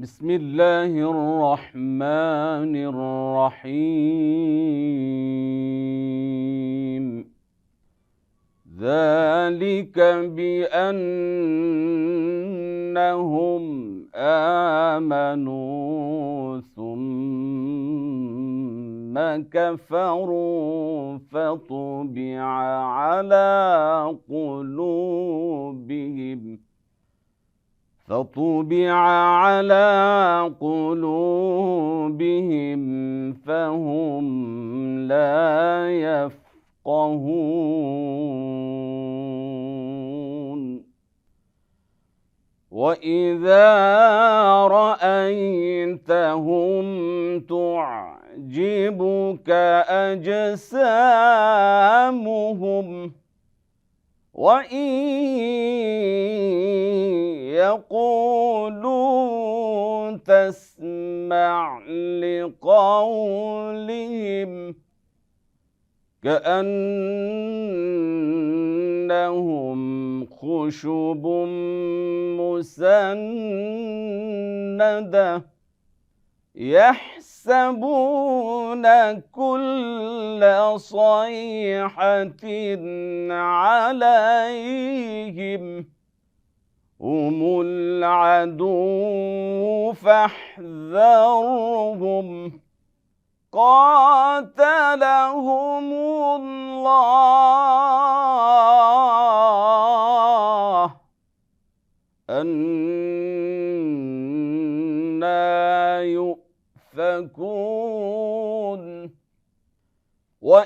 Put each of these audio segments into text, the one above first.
بسم الله الرحمن الرحيم. ذلك بأنهم آمنوا ثم كفروا فطبع على قلوبهم فطبع على قلوبهم فهم لا يفقهون. وإذا رأيتهم تعجبك أجسامهم وإن يقولوا تسمع لقولهم كأنهم خشب مسندة يحسبون كل صيحة عليهم هم العدو فاحذرهم. قاتلهم الله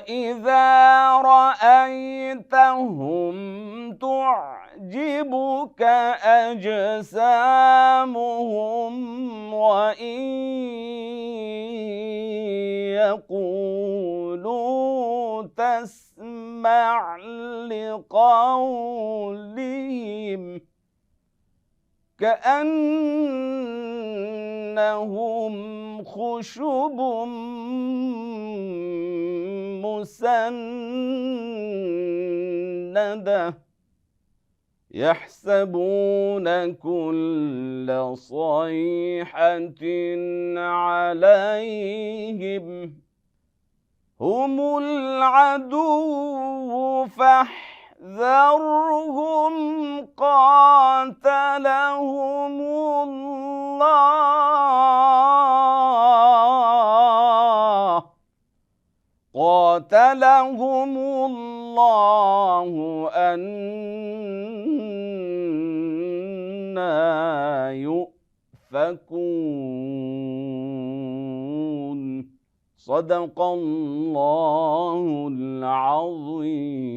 وإذا رأيتهم تعجبك أجسامهم وإن يقولوا تسمع لقولهم كأنهم خشب مسندة يحسبون كل صيحة عليهم هم العدو فاحذرهم قاتلهم الله قاتلهم الله أنا يؤفكون صدق الله العظيم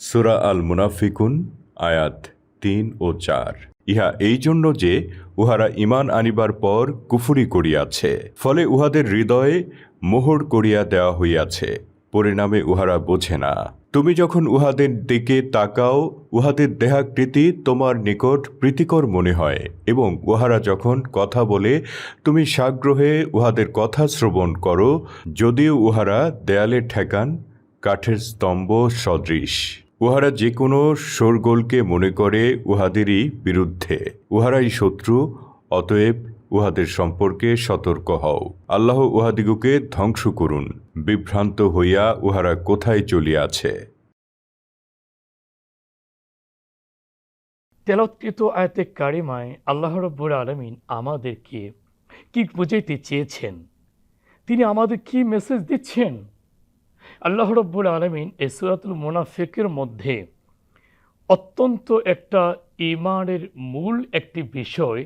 সুরা আল মুনাফিকুন আয়াত তিন ও চার ইহা এই জন্য যে উহারা ইমান আনিবার পর কুফুরি করিয়াছে, ফলে উহাদের হৃদয়ে মোহর করিয়া দেওয়া হইয়াছে, পরিণামে উহারা বোঝে না। তুমি যখন উহাদের দিকে তাকাও, উহাদের দেহাকৃতি তোমার নিকট প্রীতিকর মনে হয়, এবং উহারা যখন কথা বলে, তুমি সাগ্রহে উহাদের কথা শ্রবণ করো, যদিও উহারা দেয়ালে ঠেকান, কাঠের স্তম্ভ সদৃশ। উহারা যে কোনো শোরগোলকে মনে করে উহাদেরই বিরুদ্ধে। উহারাই শত্রু, অতএব উহাদের সম্পর্কে সতর্ক হও। আল্লাহ উহাদিগকে ধ্বংস করুন। বিভ্রান্ত হইয়া উহারা কোথায় চলিয়াছে? তেলৎকৃত আয়তে কারিমায় আল্লাহ রব্বুর আলমিন আমাদেরকে কি বুঝাইতে চেয়েছেন? তিনি আমাদের কি মেসেজ দিচ্ছেন? আল্লাহ রব্বুল আলমিন এ সুরাতুল মুনাফিকের মধ্যে অত্যন্ত একটা ইমানের মূল একটি বিষয়,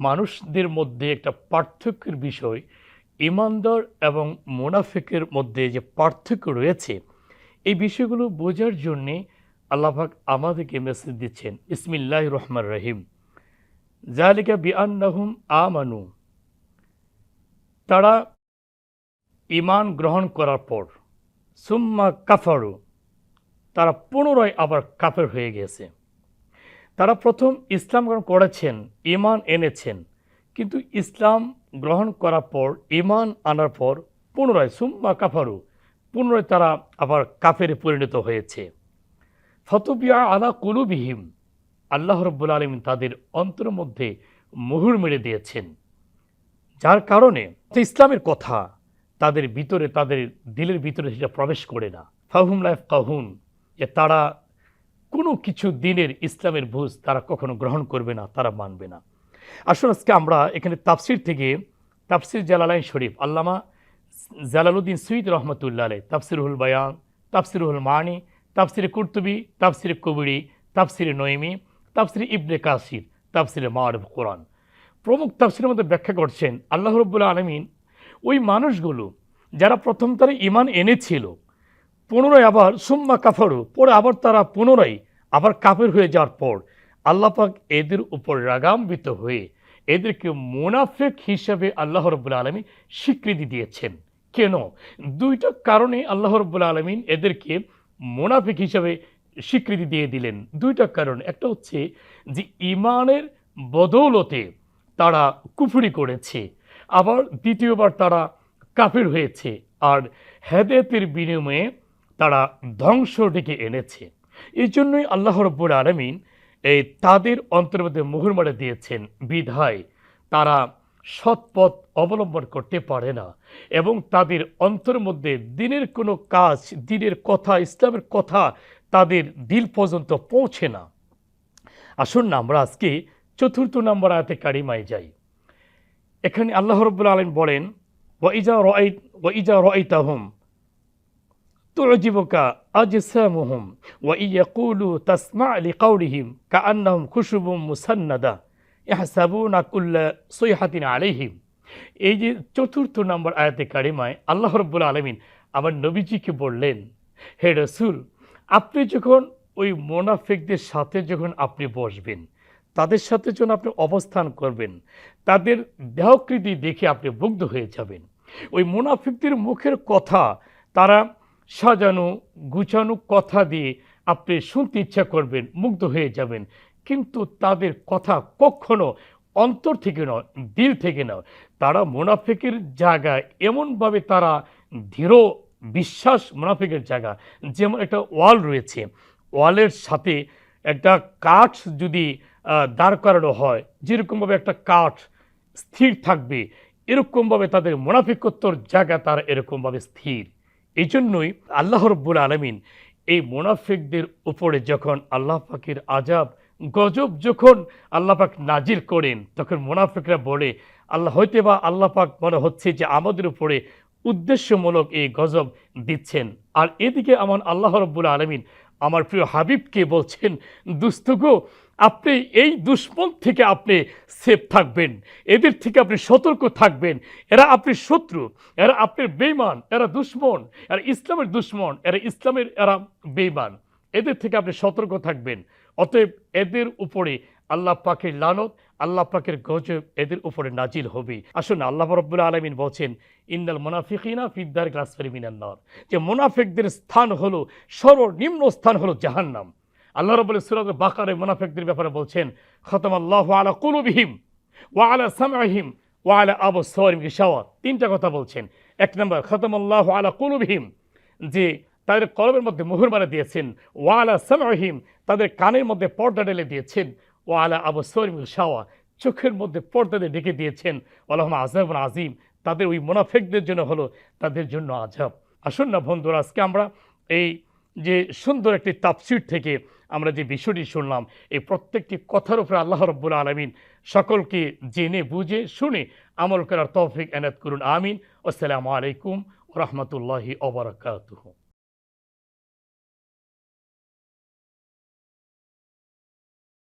মানুষদের মধ্যে একটা পার্থক্যের বিষয় ইমানদার এবং মোনাফেকের মধ্যে যে পার্থক্য রয়েছে, এই বিষয়গুলো বোঝার জন্যে আল্লাহাক আমাদেরকে মেসেজ দিচ্ছেন ইসমিল্লাহ রহমান রহিম। জালিকা বিআন্নাহুম আমানু। তারা ইমান গ্রহণ করার পর সুম্মা কাফারু, তারা পুনরায় আবার কাফের হয়ে গেছে তারা প্রথম ইসলাম গ্রহণ করেছেন ইমান এনেছেন। কিন্তু ইসলাম গ্রহণ করার পর ইমান আনার পর পুনরায় সুম্মা কাফারু, পুনরায় তারা আবার কাফেরে পরিণত হয়েছে। ফতবিয়া আলা কুলুবিহিম, আল্লাহ রব্বুল আলমিন তাদের অন্তর মধ্যে মুহুর মেরে দিয়েছেন। যার কারণে, ইসলামের কথা তাদের ভিতরে, তাদের দিলের ভিতরে সেটা প্রবেশ করে না। ফাহুম লাইফ কাহুন যে তারা কোনো কিছু দিনের ইসলামের বুঝ তারা কখনো গ্রহণ করবে না, তারা মানবে না। আসলে আজকে আমরা এখানে তাফসির থেকে তাফসির জালালাইন শরীফ, আল্লামা জালালুদ্দিন সৈয়দ রহমতুল্লাহ আলাই তাফসিরুল বায়ান, তাফসিরুল মানি, তাফসিরে কুর্তুবি, তাফসিরে কবিরি, তাফসিরে নইমি তাফসিরে ইবনে কাসির, তাফসিরে মারব কোরআন। প্রমুখ তাফসিরের মধ্যে ব্যাখ্যা করছেন, আল্লাহ রব্বুল্লা আলমিন ওই মানুষগুলো যারা প্রথম তারা ইমান এনেছিল, পুনরায় আবার সুম্মা কাফারু, পরে আবার তারা পুনরায় আবার কাফের হয়ে যাওয়ার পর আল্লাপাক এদের উপর রাগাম্বিত হয়ে এদেরকে মুনাফেক হিসাবে আল্লাহ রব্বুল আলমী স্বীকৃতি দিয়েছেন। কেন? দুইটা কারণে আল্লাহ রব্বুল আলমিন এদেরকে মুনাফিক হিসাবে স্বীকৃতি দিয়ে দিলেন। দুইটা কারণ। একটা হচ্ছে যে ইমানের বদৌলতে তারা কুফুরি করেছে। আবার দ্বিতীয়বার তারা কাফের হয়েছে আর হেদায়তের বিনিময়ে তারা ধ্বংস ডেকে এনেছে। এই জন্যই আল্লাহ রব্বুর আলমিন এই তাদের অন্তর্মধ্যে মুহুর মারে দিয়েছেন, বিধায় তারা সৎপথ অবলম্বন করতে পারে না এবং তাদের অন্তর মধ্যে দিনের কোনো কাজ, দিনের কথা, ইসলামের কথা তাদের দিল পর্যন্ত পৌঁছে না। আসুন না, আমরা আজকে চতুর্থ নম্বর আয়াতে কারিমায় যাই। এখানে আল্লাহ রব্বুল্লা আলম বলেন ওয়াইজা রয় ওয়াইজা রয় তাহম তুজিবকা আজসামুহুম ওয়া কুলু তাসমা আলি কাউরিহিম কা কাআন্নাহুম খুশুবুম মুসান্নাদা ইহা সাবুন আকুল্লা সৈহাতিন আলিহিম এই যে চতুর্থ নম্বর আয়াতে কারিমায় আল্লাহ রব্বুল আলমিন আমার নবীজিকে বললেন, হে রসুল, আপনি যখন ওই মোনাফেকদের সাথে যখন আপনি বসবেন তাদের সাথে যেন আপনি অবস্থান করবেন, তাদের দেহকৃতি দেখে আপনি মুগ্ধ হয়ে যাবেন। ওই মোনাফিকদের মুখের কথা, তারা সাজানো, গুছানো কথা দিয়ে আপনি শুনতে ইচ্ছা করবেন, মুগ্ধ হয়ে যাবেন। কিন্তু তাদের কথা কখনো অন্তর থেকে নয়, দিল থেকে নয়। তারা মুনাফিকের জায়গায় এমনভাবে তারা দৃঢ় বিশ্বাস মুনাফিকের জায়গা। যেমন একটা ওয়াল রয়েছে, ওয়ালের সাথে একটা কাঠ যদি দাঁড় করানো হয়। যেরকমভাবে একটা কাঠ স্থির থাকবে, এরকমভাবে তাদের মুনাফিকত্বর জায়গা তারা এরকমভাবে স্থির। এই জন্যই আল্লাহ রব্বুল আলমিন এই মোনাফিকদের উপরে যখন আল্লাহ পাকের আজাব গজব যখন আল্লাহ পাক নাজির করেন, তখন মোনাফিকরা বলে, আল্লাহ হইতে বা আল্লাহ পাক মনে হচ্ছে যে আমাদের উপরে উদ্দেশ্যমূলক এই গজব দিচ্ছেন। আর এদিকে আমার আল্লাহ রব্বুল আলমিন আমার প্রিয় হাবিবকে বলছেন দুস্তগো আপনি এই দুশ্মন থেকে আপনি সেফ থাকবেন। এদের থেকে আপনি সতর্ক থাকবেন। এরা আপনি শত্রু, এরা আপনার বেইমান এরা দুশ্মন, এরা ইসলামের দুশ্মন, এরা ইসলামের, এরা বেইমান এদের থেকে আপনি সতর্ক থাকবেন। অতএব এদের উপরে আল্লাহ পাকের লানত, আল্লাহ পাকের গজব এদের উপরে নাজিল হবে। আসুন আল্লাহ রব্বুল্লা আলমিন বলছেন ইন্দাল মোনাফিকিনা ফিদ্দার গ্লাসফের মিনান্নার যে মোনাফিকদের স্থান হলো, সর্বনিম্ন স্থান হলো জাহান্নাম। আল্লাহ রব সুরাত বাকারে মুনাফেকদের ব্যাপারে বলছেন খতম আল্লাহ আলা কুলুবিহিম ওয়া আলা সামহিম ওয়া আলা আবু সরিম গিসাওয়া তিনটা কথা বলছেন। এক নম্বর খতম আল্লাহ আলা কুলুবিহিম, যে তাদের কলমের মধ্যে মুহুর মারা দিয়েছেন। ওয়া আলা সামহিম তাদের কানের মধ্যে পর্দা ঢেলে দিয়েছেন। ওয়া আলা আবু সরিম গিসাওয়া চোখের মধ্যে পর্দা দিয়ে ডেকে দিয়েছেন। আল্লাহ আজব আজিম তাদের ওই মুনাফেকদের জন্য হলো তাদের জন্য আজব আসুন না বন্ধুরা, আজকে আমরা এই যে সুন্দর একটি তাপসির থেকে আমরা যে বিষয়টি শুনলাম, এই প্রত্যেকটি কথার উপরে আল্লাহ রব্বুল আলমিন সকলকে জেনে, বুঝে, শুনে আমল করার তৌফিক এনাত করুন। আমিন। আসসালামু আলাইকুম রহমতুল্লাহি ওবরাকাতুহ